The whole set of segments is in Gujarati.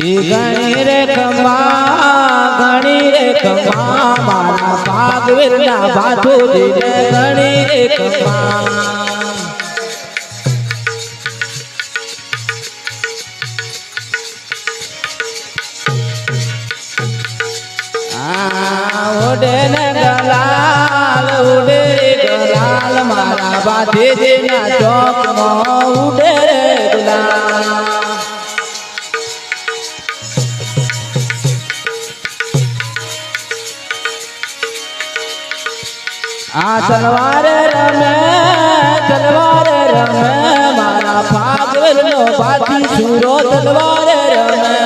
ગણી રે કમા ગણી રે કમા મારા ભાગવીરના ભાથુજીને ગણી રે કમા આ ઉડે ને ગલાલ રે મારા ભાથીજીના ચોકમાં. ઉડે આ તલવારે રમે તલવારે રમે, મારા પાગલ નો પાછી સુરો તલવારે રમે.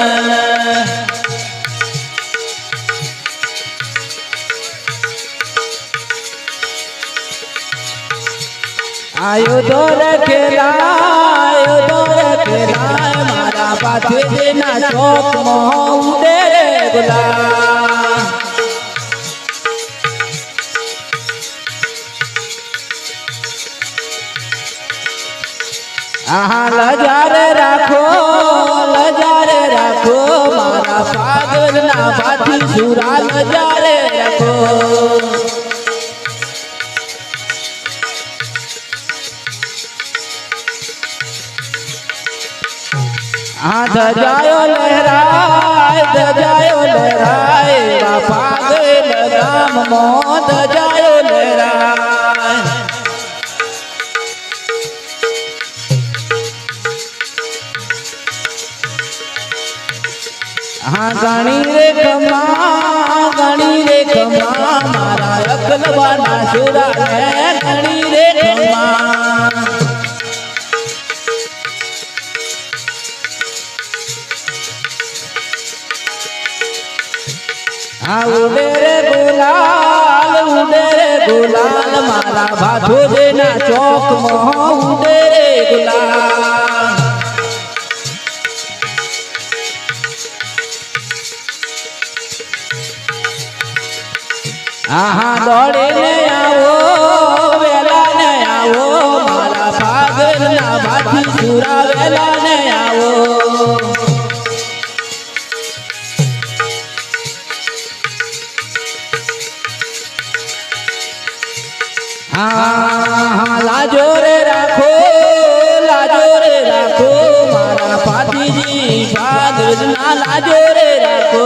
આયો તો રખેલા આયો તો રખેલા, મારા પાછી ના ચોક મોહ ઉડે ગુલા આહા લજારે રાખો લજારે રાખો મારા પાગલ ના પાછી સુરા લજારે રાખો આ ધજાયો લહેરાય ધજાયો લહેરાય પાગલ ગામ મો ધજાયો હા, ગણી રે કમા ગણી રે કમા મારા અકલવાના સુરા હે ગણી રે કમા હા, ઉડે રે ગુલાલ, ઉડે રે ગુલાલ, મારા ભાધુરના ચોક મો ઉડે રે ગુલાલ. આહા દોડીને આવો વેલા ને આવો મારા પાગલ ના ભાથી સુરા વેલા ને આવો હા લાજો રે રાખો લાજો રે રાખો મારા પાતીજી પાગલ ના લાજો રે રાખો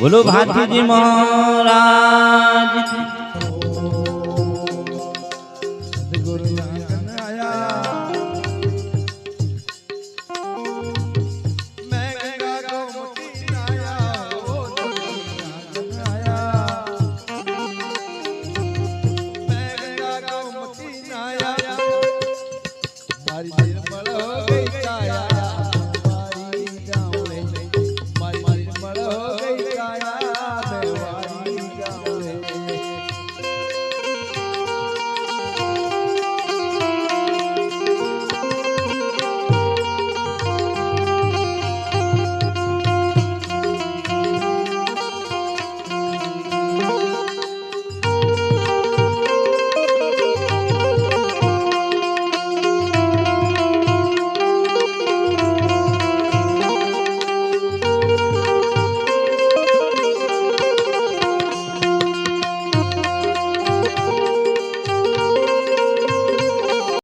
बोलो भाती जी महाराज